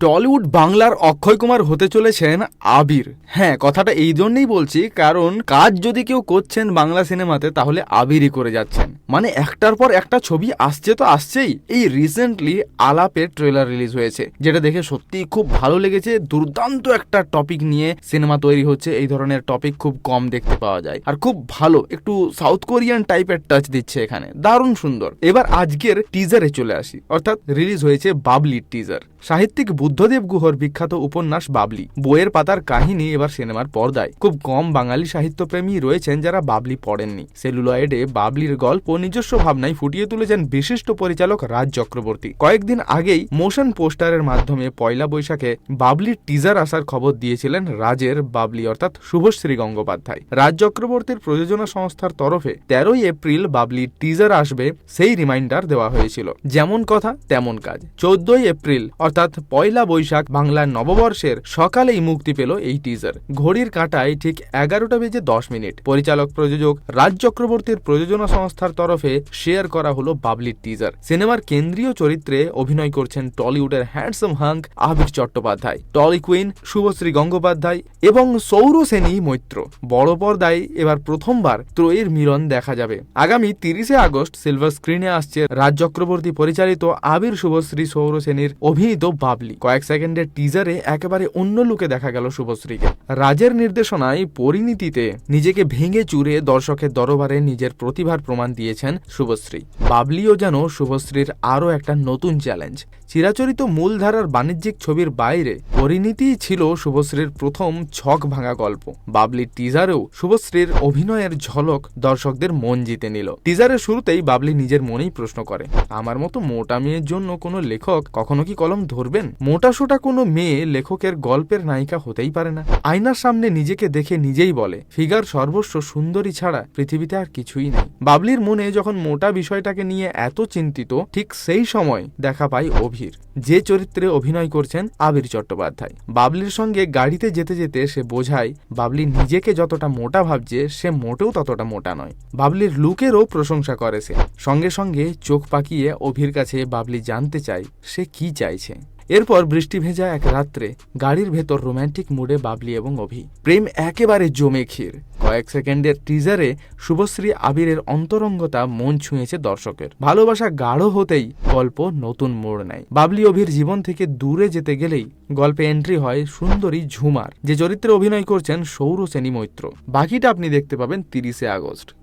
Tollywood বাংলার অক্ষয় কুমার হতে চলেছেন আবির। হ্যাঁ কথাটা এই জন্যই বলছি, কারণ কাজ যদি কেউ করছেন বাংলা সিনেমাতে, তাহলে আবিরই করে যাচ্ছেন। মানে একটার পর একটা ছবি আসছে তো আসছেই। এই রিসেন্টলি আলাপের ট্রেলার রিলিজ হয়েছে, যেটা দেখে সত্যি খুব ভালো লেগেছে। দুর্দান্ত একটা টপিক নিয়ে সিনেমা তৈরি হচ্ছে। এই ধরনের টপিক খুব কম দেখতে পাওয়া যায়। আর খুব ভালো, একটু সাউথ কোরিয়ান টাইপের টাচ দিচ্ছে এখানে। দারুণ সুন্দর। এবার আজকের টিজারে চলে আসি। অর্থাৎ রিলিজ হয়েছে বাবলি টিজার সাহিত্যিক বুদ্ধদেব গুহর বিখ্যাত উপন্যাস বাবলি। বইয়ের পাতার কাহিনী এবার সিনেমার পর্দায়। খুব কম বাঙালি সাহিত্যপ্রেমী রয়েছেন যারা বাবলি পড়েননি। সেলুলয়েডে বাবলির গল্প নিজস্ব ভাবনায় ফুটিয়ে তুলেছেন বিশিষ্ট পরিচালক রাজ চক্রবর্তী। কয়েকদিন আগেই মোশন পোস্টারের মাধ্যমে পয়লা বৈশাখে বাবলির টিজার আসার খবর দিয়েছিলেন রাজের বাবলি, অর্থাৎ শুভশ্রী গঙ্গোপাধ্যায়। রাজ চক্রবর্তীর প্রযোজনা সংস্থার তরফে তেরোই এপ্রিল বাবলির টিজার আসবে, সেই রিমাইন্ডার দেওয়া হয়েছিল। যেমন কথা, তেমন কাজ। চোদ্দই এপ্রিল পয়লা বৈশাখ বাংলার নববর্ষের সকালেই মুক্তি পেল এই টিজার ঘড়ির কাঁটায় ঠিক এগারোটা বেজে দশ মিনিট। পরিচালক প্রযোজক রাজ চক্রবর্তীর প্রযোজনা সংস্থার তরফে শেয়ার করা হলো বাবলির টিজার সিনেমার কেন্দ্রীয় চরিত্রে অভিনয় করছেন টলিউডের handsome hunk Abir Chattopadhyay, tolly queen Subhashree Gangopadhyay এবং সৌর সেনী মৈত্র। বড় পর্দায় এবার প্রথমবার ত্রয়ীর মিলন দেখা যাবে। আগামী তিরিশে আগস্ট সিলভার স্ক্রিনে আসছে রাজ চক্রবর্তী পরিচালিত আবির শুভশ্রী সৌর সেনীর অভিনীত বাবলি কয়েক সেকেন্ডের টিজারে একেবারে অন্য লুকে দেখা গেল শুভশ্রীকে। রাজের নির্দেশনায় পরিণীতিতে নিজেকে ভেঙে চুরে দর্শকের দরবারে নিজের প্রতিভার প্রমাণ দিয়েছেন শুভশ্রী। বাবলিও যেন শুভশ্রীর আরও একটা নতুন চ্যালেঞ্জ চিরাচরিত মূলধারার বাণিজ্যিক ছবির বাইরে পরিণীতিই ছিল শুভশ্রীর প্রথম ছক ভাঙা গল্প। বাবলির টিজারেও শুভশ্রীর অভিনয়ের ঝলক দর্শকদের মন জিতে নিল। টিজারের শুরুতেই বাবলি নিজের মনেই প্রশ্ন করে, আমার মতো মোটা মেয়ের জন্য কোনো লেখক কখনো কি কলম ধরবেন? মোটা সোটা কোনো মেয়ে লেখকের গল্পের নায়িকা হতেই পারে না। আয়নার সামনে নিজেকে দেখে নিজেই বলে, ফিগার সর্বস্ব সুন্দরী ছাড়া পৃথিবীতে আর কিছুই নেই। বাবলির মনে যখন মোটা বিষয়টাকে নিয়ে এত চিন্তিত, ঠিক সেই সময় দেখা পায় অভির। যে চরিত্রে অভিনয় করছেন আবির চট্টোপাধ্যায়। বাবলির সঙ্গে গাড়িতে যেতে যেতে সে বোঝায়, বাবলি নিজেকে যতটা মোটা ভাবছে, সে মোটেও ততটা মোটা নয়। বাবলির লুকেরও প্রশংসা করে সে। সঙ্গে সঙ্গে চোখ পাকিয়ে অভির কাছে বাবলি জানতে চায়, সে কি চাইছে? এরপর বৃষ্টি ভেজা এক রাত্রে গাড়ির ভেতর রোম্যান্টিক মুডে বাবলি এবং অভি। প্রেম একেবারে জমে ক্ষীর। কয়েক সেকেন্ডের টিজারে শুভশ্রী আবিরের অন্তরঙ্গতা মন ছুঁয়েছে দর্শকের। ভালোবাসা গাঢ় হতেই গল্প নতুন মোড় নেয়। বাবলি অভির জীবন থেকে দূরে যেতে গেলেই গল্পে এন্ট্রি হয় সুন্দরী ঝুমার, যে চরিত্রে অভিনয় করছেন সৌর সেনী মৈত্র। বাকিটা আপনি দেখতে পাবেন তিরিশে আগস্ট।